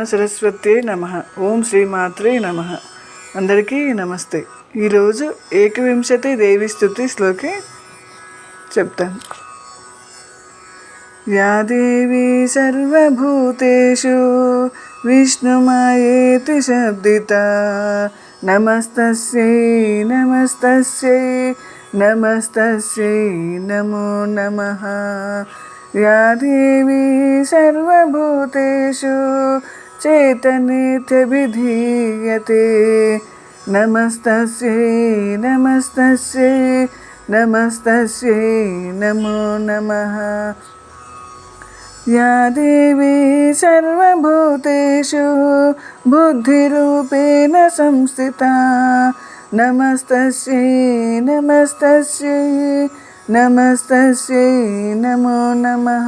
జ్ఞాన సరస్వతి నమ ఓం శ్రీమాత్రే నమ అందరికీ నమస్తే ఈరోజు ఏకవింశతి దేవి స్థుతి శ్లోకి చెప్తాను యా దేవి సర్వభూతేషు విష్ణుమాయేతి శబ్దిత నమస్తస్యై నమస్తస్యై నమస్తస్యై నమో నమః या देवी सर्वभूतेषु चेतनेत्यभिधीयते नमस्तस्यै नमस्तस्यै नमस्तस्यै नमो नमः। या देवी सर्वभूतेषु बुद्धिरूपेण संस्थिता। नमस्तस्यै नमस्तस्यै नमस्तस्यै नमो नमः।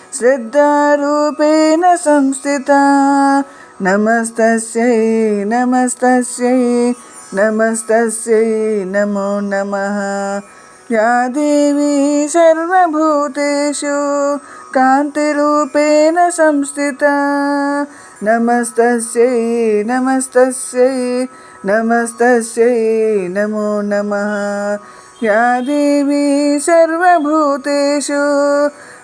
श्रद्धारूपेण संस्थिता नमस्तस्यै नमस्तस्यै नमस्तस्यै नमो नमः या देवी सर्वभूतेषु कान्तिरूपेण संस्थिता नमस्तस्यै नमस्तस्यै नमस्तस्यै नमो नमः या देवी सर्वभूतेषु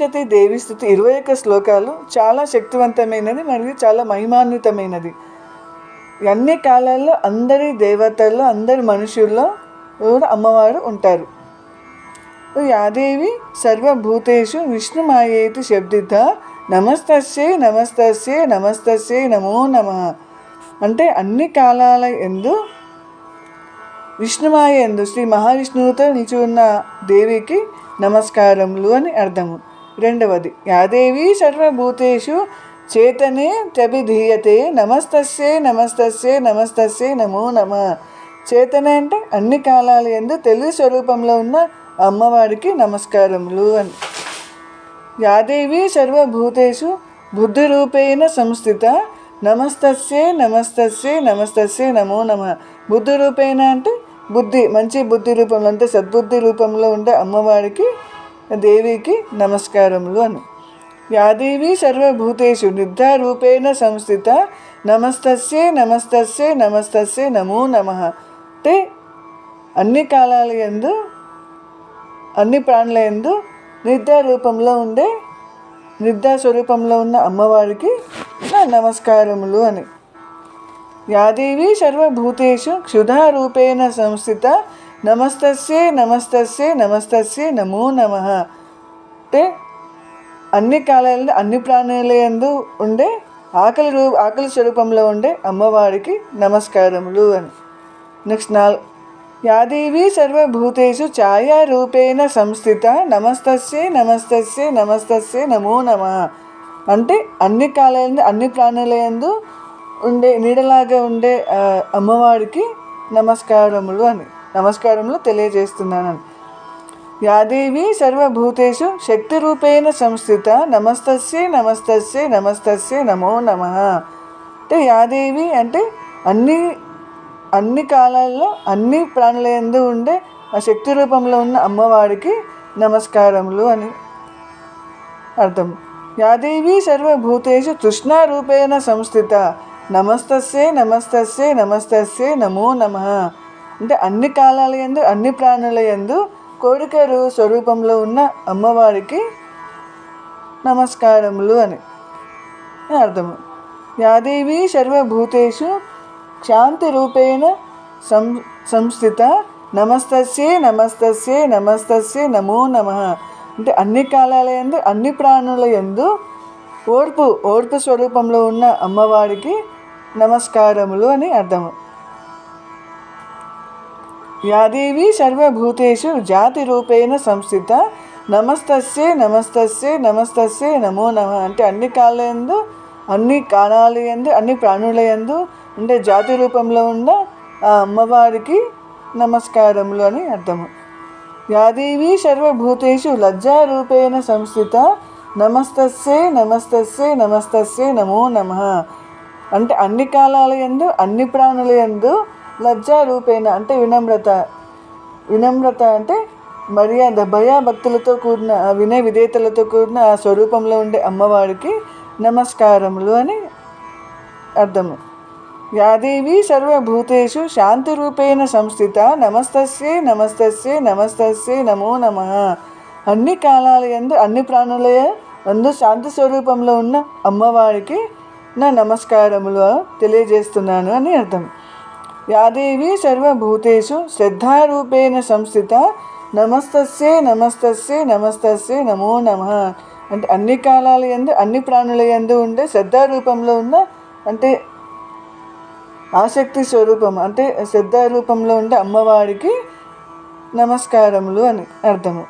దేవి స్థుతి ఇరవై ఒక్క శ్లోకాలు చాలా శక్తివంతమైనది మరియు చాలా మహిమాన్వితమైనది. అన్ని కాలాల్లో అందరి దేవతల్లో అందరి మనుషుల్లో కూడా అమ్మవారు ఉంటారు. యాదేవి సర్వభూతేషు విష్ణుమాయేతి శబ్దిత నమస్తస్యే నమస్తస్యే నమస్తస్యే నమో నమ. అంటే అన్ని కాలాల ఎందు విష్ణుమాయ ఎందు శ్రీ మహావిష్ణువుతో నిలిచి ఉన్న దేవికి నమస్కారములు అని అర్థము. రెండవది యాదేవి సర్వభూతేషు చేతనే త్యభిధీయతే నమస్తస్యే నమస్తస్యే నమస్తస్యే నమో నమ. చేతన అంటే అన్ని కాలాలు ఎందు తెలుగు స్వరూపంలో ఉన్న అమ్మవారికి నమస్కారములు అని. యాదేవి సర్వభూతేషు బుద్ధిరూపేణ సంస్థిత నమస్తస్యే నమస్తస్యే నమస్తస్యే నమో నమ. బుద్ధి రూపేణ అంటే బుద్ధి మంచి బుద్ధి రూపంలో అంటే సద్బుద్ధి రూపంలో ఉండే అమ్మవారికి దేవికి నమస్కారములు అని. యాదేవి సర్వభూతేషు నిద్రారూపేణ సంస్థిత నమస్తస్యే నమస్తస్యే నమస్తస్యే నమో నమ. అంటే అన్ని కాలాల ఎందు అన్ని ప్రాణుల ఎందు నిద్ర రూపంలో ఉండే నిద్ర స్వరూపంలో ఉన్న అమ్మవారికి నా నమస్కారములు అని. యాదేవి సర్వభూతేషు క్షుధారూపేణ సంస్థిత నమస్తస్యే నమస్తస్యే నమస్తస్యే నమో నమ. అంటే అన్ని కాలాలలో అన్ని ప్రాణులయందు ఉండే ఆకలి రూ ఆకలి స్వరూపంలో ఉండే అమ్మవారికి నమస్కారములు అని. నెక్స్ట్ నాల్ యాదేవి సర్వభూతేషు ఛాయారూపేణ సంస్థిత నమస్తస్యే నమస్తస్యే నమస్తస్యే నమో నమ. అంటే అన్ని కాలాలందు అన్ని ప్రాణులయందు ఉండే నీడలాగా ఉండే అమ్మవారికి నమస్కారములు అని. నమస్కారంలో తెలియజేస్తున్నాను. యాదేవి సర్వభూతేషు శక్తి రూపేణ సంస్థిత నమస్తస్యే నమస్తస్యే నమస్తస్యే నమో నమ. అంటే యాదేవి అంటే అన్ని అన్ని కాలాల్లో అన్ని ప్రాణుల ఎందు ఉండే ఆ శక్తి రూపంలో ఉన్న అమ్మవారికి నమస్కారములు అని అర్థం. యాదేవి సర్వభూతేషు తృష్ణారూపేణ సంస్థిత నమస్తస్యే నమస్తస్యే నమస్తస్యే నమో నమ. అంటే అన్ని కాలాల ఎందు అన్ని ప్రాణుల యందు కోరిక స్వరూపంలో ఉన్న అమ్మవారికి నమస్కారములు అని. అర్థము యాదేవి సర్వభూతేషు శాంతి రూపేణ సం సంస్థిత నమస్తస్యే నమస్తస్యే నమస్తస్యే నమో నమ. అంటే అన్ని కాలాల ఎందు అన్ని ప్రాణుల యందు ఓర్పు ఓర్పు స్వరూపంలో ఉన్న అమ్మవారికి నమస్కారములు అని అర్థము. యాదేవి సర్వభూతేషు జాతి రూపేణ సంస్థిత. నమస్తస్యే నమస్తస్యే నమస్తస్యే నమో నమ అంటే అన్ని కాలందు అన్ని కాలాలు ఎందు అన్ని ప్రాణుల అంటే జాతి రూపంలో ఉన్న ఆ అమ్మవారికి నమస్కారములు అని అర్థము. యాదేవి సర్వభూతేషు లజ్జారూపేణ సంస్థిత. నమస్తస్యే నమస్తస్సే నమస్తస్సే నమో నమ అంటే అన్ని కాలాల ఎందు అన్ని ప్రాణుల ఎందు లజ్జారూపేణ అంటే వినమ్రత. వినమ్రత అంటే మర్యాద భయాభక్తులతో కూడిన ఆ వినయ విధేయతలతో కూడిన ఆ స్వరూపంలో ఉండే అమ్మవారికి నమస్కారములు అని అర్థము. యాదేవి సర్వభూతేషు శాంతిరూపేణ సంస్థిత నమస్తస్యే నమస్తస్యే నమస్తస్యే నమో నమ. అన్ని కాలాల ఎందు అన్ని ప్రాణుల యందు శాంతి స్వరూపంలో ఉన్న అమ్మవారికి నా నమస్కారములు తెలియజేస్తున్నాను అని అర్థం. యాదేవి సర్వభూతేషు శ్రద్ధారూపేణ సంస్థిత నమస్తస్యే నమస్తస్యే నమస్తస్యే నమో నమ. అంటే అన్ని కాలాల ఎందు అన్ని ప్రాణుల ఎందు ఉండే శ్రద్ధా రూపంలో ఉన్న అంటే ఆసక్తి స్వరూపం అంటే శ్రద్ధారూపంలో ఉండే అమ్మవారికి నమస్కారములు అని అర్థము.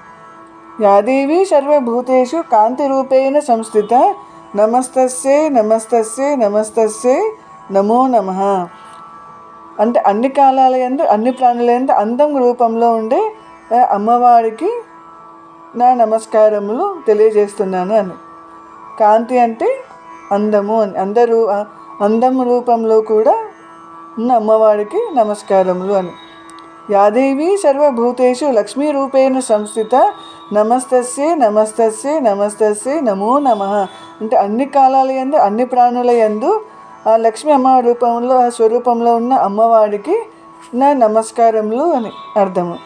యాదేవి సర్వభూతేషు కాంతి రూపేణ సంస్థిత నమస్తస్యే నమస్తస్యే నమస్తస్యే నమో నమ. అంటే అన్ని కాలాల ఎందు అన్ని ప్రాణుల ఎందు అందం రూపంలో ఉండే అమ్మవారికి నా నమస్కారములు తెలియజేస్తున్నాను అని. కాంతి అంటే అందము అని. అందరూ అందం రూపంలో కూడా ఉన్న అమ్మవారికి నమస్కారములు అని. యాదేవి సర్వభూతేషు లక్ష్మీ రూపేణ సంస్థిత నమస్తస్యే నమస్తస్యే నమస్తస్యే నమో నమ. అంటే అన్ని కాలాల యందు అన్ని ప్రాణుల యందు ఆ లక్ష్మీ అమ్మ రూపంలో ఆ స్వరూపంలో ఉన్న అమ్మవారికి నా నమస్కారములు అని అర్థము.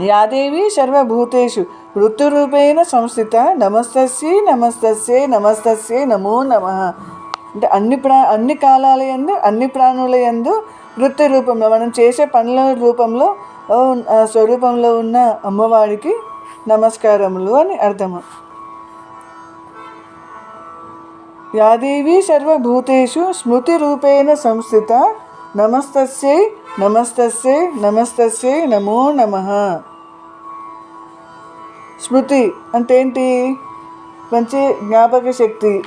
యాదేవి సర్వభూతేషు ఋతురూపేణ సంస్థిత నమస్తస్యే నమస్తస్యే నమస్తస్యే నమో నమ. అంటే అన్ని ప్రా అన్ని కాలాల ఎందు అన్ని ప్రాణుల యందు వృత్తి రూపంలో మనం చేసే పనుల రూపంలో స్వరూపంలో ఉన్న అమ్మవారికి నమస్కారములు అని అర్థము. యాదేవి సర్వభూతేషు స్మృతిరూపేణ సంస్థిత నమస్తస్యై నమస్తస్యై నమస్తస్యై నమో నమ. స్మృతి అంటే ఏంటి మంచి జ్ఞాపక శక్తి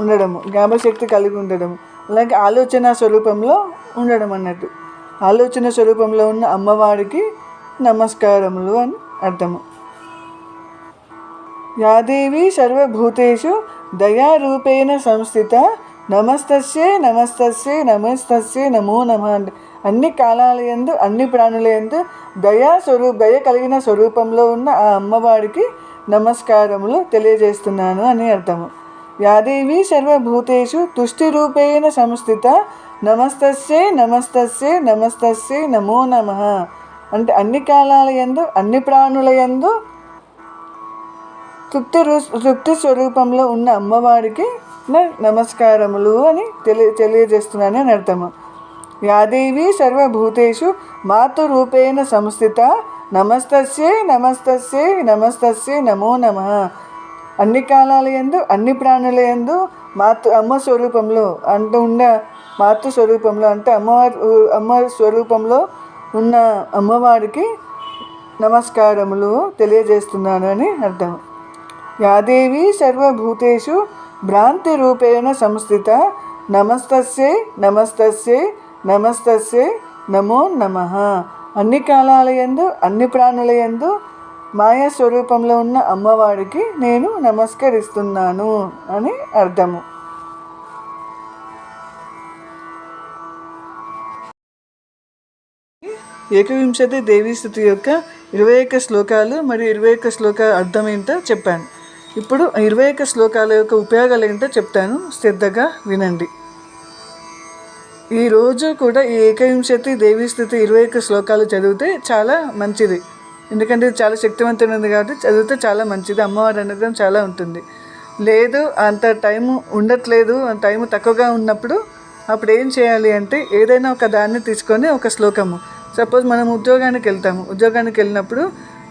ఉండడము జ్ఞాపక శక్తి కలిగి ఉండడం అలాగే ఆలోచన స్వరూపంలో ఉండడం అన్నట్టు. ఆలోచన స్వరూపంలో ఉన్న అమ్మవారికి నమస్కారములు అని అర్థము. యాదేవి సర్వభూతేషు దయారూపేణ సంస్థిత నమస్తస్యే నమస్తస్యే నమస్తస్యే నమో నమ అన్ని కాలాల ఎందు అన్ని ప్రాణుల యందు దయా స్వరూ దయ కలిగిన స్వరూపంలో ఉన్న ఆ అమ్మవారికి నమస్కారములు తెలియజేస్తున్నాను అని అర్థము. యాదేవి సర్వభూతేషు తుష్టి రూపేణ సంస్థిత నమస్తస్యే నమస్తస్యే నమస్తస్యే నమో నమ. అంటే అన్ని కాలాల ఎందు అన్ని ప్రాణుల యందు తృప్తి రూ తృప్తి స్వరూపంలో ఉన్న అమ్మవారికి నా నమస్కారములు అని తెలియ తెలియజేస్తున్నాను అని అర్థము. యాదేవి సర్వభూతేషు మాతృరూపేణ సంస్థిత నమస్తస్యే నమస్తస్యే నమస్తస్యే నమో నమ. అన్ని కాలాల ఎందు అన్ని ప్రాణుల యందు మాతృ అమ్మ స్వరూపంలో అంటూ ఉన్న మాతృ స్వరూపంలో అంటే అమ్మవారి అమ్మ స్వరూపంలో ఉన్న అమ్మవారికి నమస్కారములు తెలియజేస్తున్నాను అని అర్థం యాదేవి సర్వభూతేషు భ్రాంతి రూపేణ సంస్థిత నమస్తస్యే నమస్తస్యే నమస్తస్యే నమో నమ. అన్ని కాలాల ఎందు అన్ని ప్రాణుల ఎందు మాయా స్వరూపంలో ఉన్న అమ్మవారికి నేను నమస్కరిస్తున్నాను అని అర్థము. ఏకవింశతి దేవీ స్థుతి యొక్క ఇరవై ఒక్క శ్లోకాలు మరియు ఇరవై ఒక్క శ్లోక అర్థం ఏంటో చెప్పాను. ఇప్పుడు ఇరవై ఒక్క శ్లోకాల యొక్క ఉపయోగాలు ఏంటో చెప్తాను. శ్రద్ధగా వినండి. ఈరోజు కూడా ఈ ఏకవింశతి దేవీ స్థితి ఇరవై ఒక్క శ్లోకాలు చదివితే చాలా మంచిది. ఎందుకంటే ఇది చాలా శక్తివంతమైనది కాబట్టి చదివితే చాలా మంచిది. అమ్మవారి అనుగ్రహం చాలా ఉంటుంది. లేదు అంత టైం ఉండట్లేదు టైం తక్కువగా ఉన్నప్పుడు అప్పుడు ఏం చేయాలి అంటే ఏదైనా ఒక దాన్ని తీసుకొని ఒక శ్లోకము. సపోజ్ మనం ఉద్యోగానికి వెళ్తాము. ఉద్యోగానికి వెళ్ళినప్పుడు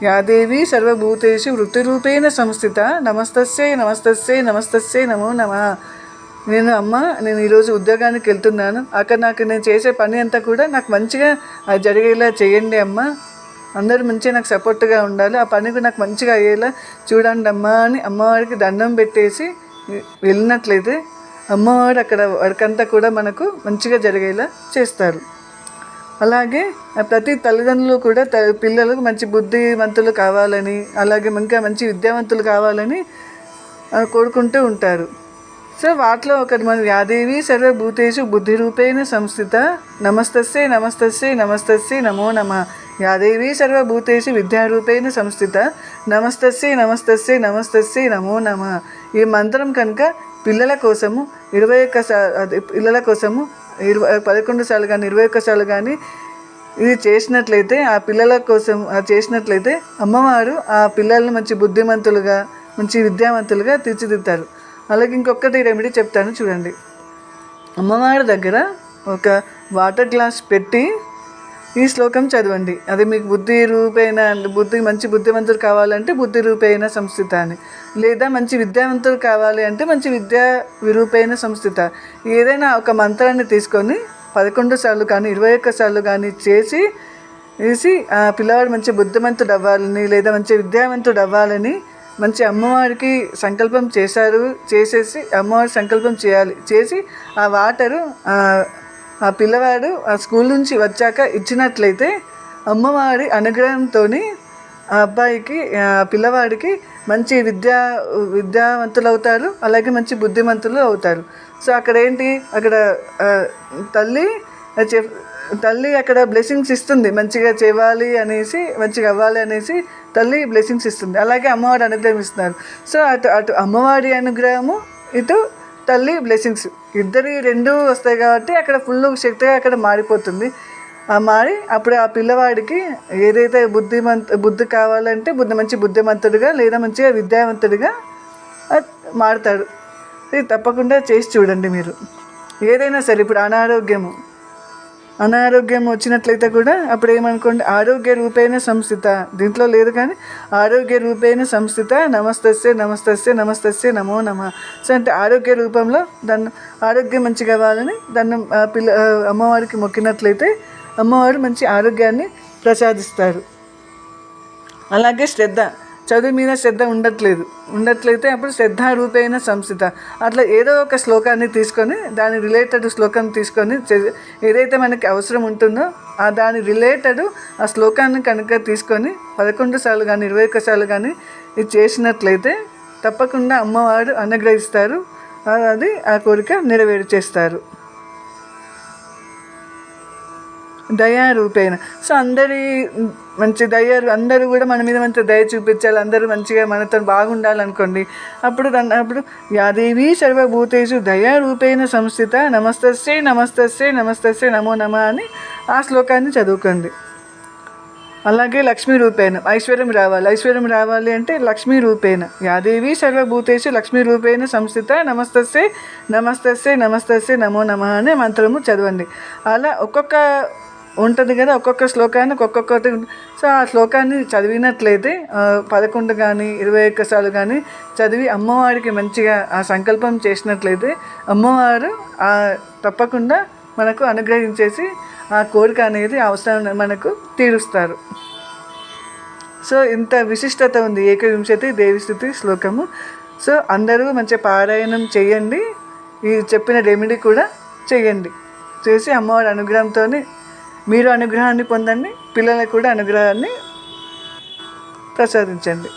యాదేవి సర్వభూతేషు వృత్తిరూపేణ సంస్థిత నమస్తస్యై నమస్తస్యై నమస్తస్యై నమో నమ. నేను అమ్మ నేను ఈరోజు ఉద్యోగానికి వెళ్తున్నాను. అక్కడ నాకు నేను చేసే పని అంతా కూడా నాకు మంచిగా అది జరిగేలా చేయండి అమ్మ. అందరూ మంచిగా నాకు సపోర్ట్గా ఉండాలి. ఆ పని కూడా నాకు మంచిగా అయ్యేలా చూడండి అమ్మా అని అమ్మవారికి దండం పెట్టేసి వెళ్ళినట్లయితే అమ్మవారు అక్కడ వర్కంతా కూడా మనకు మంచిగా జరిగేలా చేస్తారు. అలాగే ప్రతి తల్లిదండ్రులు కూడా త పిల్లలకు మంచి బుద్ధివంతులు కావాలని అలాగే ఇంకా మంచి విద్యావంతులు కావాలని కోరుకుంటూ ఉంటారు. సో వాటిలో ఒకటి మన యాదేవి సర్వభూతేషు బుద్ధి రూపేణ సంస్థిత నమస్తస్సే నమస్తస్సే నమస్తస్సే నమో నమ. యాదేవి సర్వభూతేషు విద్యారూపేణ సంస్థిత నమస్తస్సే నమస్తస్సే నమస్తస్సే నమో నమ. ఈ మంత్రం కనుక పిల్లల కోసము ఇరవై ఒక్క అదే పిల్లల కోసము ఇరవై పదకొండు సార్లు కానీ ఇరవై ఒక్క సార్లు కానీ ఇది చేసినట్లయితే ఆ పిల్లల కోసం చేసినట్లయితే అమ్మవారు ఆ పిల్లల్ని మంచి బుద్ధిమంతులుగా మంచి విద్యావంతులుగా తీర్చిదిద్దారు అలాగే ఇంకొకటి రెమెడీ చెప్తాను చూడండి. అమ్మవారి దగ్గర ఒక వాటర్ గ్లాస్ పెట్టి ఈ శ్లోకం చదవండి. అది మీకు బుద్ధి రూపేణ బుద్ధి మంచి బుద్ధిమంతుడు కావాలంటే బుద్ధి రూపేణ సంస్థిత అని లేదా మంచి విద్యావంతుడు కావాలి అంటే మంచి విద్యా విరూపైన సంస్థిత. ఏదైనా ఒక మంత్రాన్ని తీసుకొని పదకొండు సార్లు కానీ ఇరవై ఒక్క సార్లు కానీ చేసి వేసి ఆ పిల్లవాడు మంచి బుద్ధిమంతుడు అవ్వాలని లేదా మంచి విద్యావంతుడు అవ్వాలని మంచి అమ్మవారికి సంకల్పం చేశారు చేసేసి అమ్మవారి సంకల్పం చేయాలి చేసి ఆ వాటరు ఆ పిల్లవాడు ఆ స్కూల్ నుంచి వచ్చాక ఇచ్చినట్లయితే అమ్మవారి అనుగ్రహంతో ఆ అబ్బాయికి ఆ పిల్లవాడికి మంచి విద్యా విద్యావంతులు అవుతారు అలాగే మంచి బుద్ధిమంతులు అవుతారు. సో అక్కడ ఏంటి అక్కడ తల్లి తల్లి అక్కడ బ్లెస్సింగ్స్ ఇస్తుంది. మంచిగా చేయాలి అనేసి మంచిగా అవ్వాలి అనేసి తల్లి బ్లెస్సింగ్స్ ఇస్తుంది. అలాగే అమ్మవారి అనుగ్రహం ఇస్తున్నారు సో అటు అటు అమ్మవారి అనుగ్రహము ఇటు తల్లి బ్లెస్సింగ్స్ ఇద్దరి రెండు వస్తాయి కాబట్టి అక్కడ ఫుల్ శక్తిగా అక్కడ మారిపోతుంది. ఆ మారి అప్పుడు ఆ పిల్లవాడికి ఏదైతే బుద్ధిమంత బుద్ధి కావాలంటే బుద్ధి మంచి బుద్ధిమంతుడిగా లేదా మంచిగా విద్యావంతుడిగా మారుతాడు. ఇది తప్పకుండా చేసి చూడండి మీరు. ఏదైనా సరే ఇప్పుడు అనారోగ్యము. అనారోగ్యం వచ్చినట్లయితే కూడా అప్పుడు ఏమనుకోండి ఆరోగ్య రూపేణ సంస్థిత. దీంట్లో లేదు కానీ ఆరోగ్య రూపేణ సంస్థిత నమస్తస్య నమస్తస్య నమస్తస్య నమో నమ. సో అంటే ఆరోగ్య రూపంలో దాన్ని ఆరోగ్యం మంచిగా కావాలని దాన్ని ఆ పిల్ల అమ్మవారికి మొక్కినట్లయితే అమ్మవారు మంచి ఆరోగ్యాన్ని ప్రసాదిస్తారు. అలాగే శ్రద్ధ. చదువు మీద శ్రద్ధ ఉండట్లేదు. ఉండట్లయితే అప్పుడు శ్రద్ధారూపైన సంస్థిత అట్లా ఏదో ఒక శ్లోకాన్ని తీసుకొని దాని రిలేటెడ్ శ్లోకం తీసుకొని ఏదైతే మనకి అవసరం ఉంటుందో ఆ దాని రిలేటెడ్ ఆ శ్లోకాన్ని కనుక తీసుకొని పదకొండు సార్లు కానీ ఇరవై ఒక్క సార్లు కానీ ఇది చేసినట్లయితే తప్పకుండా అమ్మవారు అనుగ్రహిస్తారు. అది ఆ కోరిక నెరవేరు చేస్తారు దయారూపేణ. సో అందరి మంచి దయ అందరూ కూడా మన మీద మంచి దయ చూపించాలి. అందరూ మంచిగా మనతో బాగుండాలనుకోండి. అప్పుడు అప్పుడు యాదేవి సర్వభూతేషు దయారూపేణ సంస్థిత నమస్తస్సే నమస్తస్సే నమస్తస్సే నమో నమ అని ఆ శ్లోకాన్ని చదువుకోండి. అలాగే లక్ష్మీ రూపేణ ఐశ్వర్యం రావాలి. ఐశ్వర్యం రావాలి అంటే లక్ష్మీ రూపేణ యాదేవి సర్వభూతేషు లక్ష్మీ రూపేణ సంస్థిత నమస్తస్సే నమస్తస్సే నమస్తస్సే నమో నమ అనే మంత్రము చదవండి. అలా ఒక్కొక్క ఉంటుంది కదా ఒక్కొక్క శ్లోకానికి ఒక్కొక్కటి సో ఆ శ్లోకాన్ని చదివినట్లయితే పదకొండు కానీ ఇరవై ఒక్క సార్లు కానీ చదివి అమ్మవారికి మంచిగా ఆ సంకల్పం చేసినట్లయితే అమ్మవారు ఆ తప్పకుండా మనకు అనుగ్రహించేసి ఆ కోరిక అనేది అవసరం మనకు తీరుస్తారు. సో ఇంత విశిష్టత ఉంది ఏకవింశతి దేవిస్థుతి శ్లోకము. సో అందరూ మంచిగా పారాయణం చేయండి. ఈ చెప్పిన రెమెడీ కూడా చేయండి. చేసి అమ్మవారి అనుగ్రహంతో మీరు అనుగ్రహాన్ని పొందండి పిల్లలకు కూడా అనుగ్రహాన్ని ప్రసాదించండి.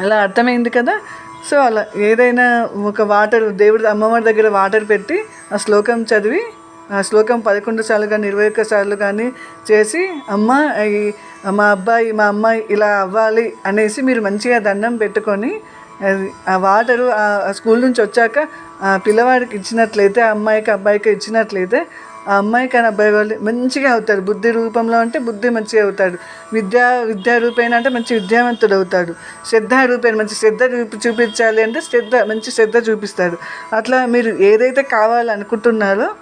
అలా అర్థమైంది కదా? సో అలా ఏదైనా ఒక వాటర్ దేవుడి అమ్మవారి దగ్గర వాటర్ పెట్టి ఆ శ్లోకం చదివి ఆ శ్లోకం పదకొండు సార్లు కానీ ఇరవై ఒక్క సార్లు కానీ చేసి అమ్మ ఈ మా అబ్బాయి మా అమ్మాయి ఇలా అవ్వాలి అనేసి మీరు మంచిగా దండం పెట్టుకొని అది ఆ వాటరు ఆ స్కూల్ నుంచి వచ్చాక పిల్లవాడికి ఇచ్చినట్లయితే ఆ అమ్మాయికి అబ్బాయికి ఇచ్చినట్లయితే ఆ అమ్మాయి కానీ అబ్బాయి వాళ్ళు మంచిగా అవుతాడు బుద్ధి రూపంలో అంటే బుద్ధి మంచిగా అవుతాడు. విద్యా విద్యా రూపేణ అంటే మంచి విద్యావంతుడు అవుతాడు. శ్రద్ధ రూపేణ మంచి శ్రద్ధ చూపి చూపించాలి అంటే శ్రద్ధ మంచి శ్రద్ధ చూపిస్తాడు. అట్లా మీరు ఏదైతే కావాలనుకుంటున్నారో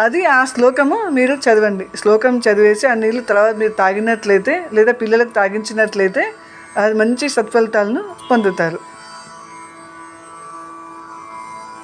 అది ఆ శ్లోకము మీరు చదవండి. శ్లోకం చదివేసి ఆ నీళ్ళు తర్వాత మీరు తాగినట్లయితే లేదా పిల్లలకు తాగించినట్లయితే అది మంచి సత్ఫలితాలను పొందుతారు.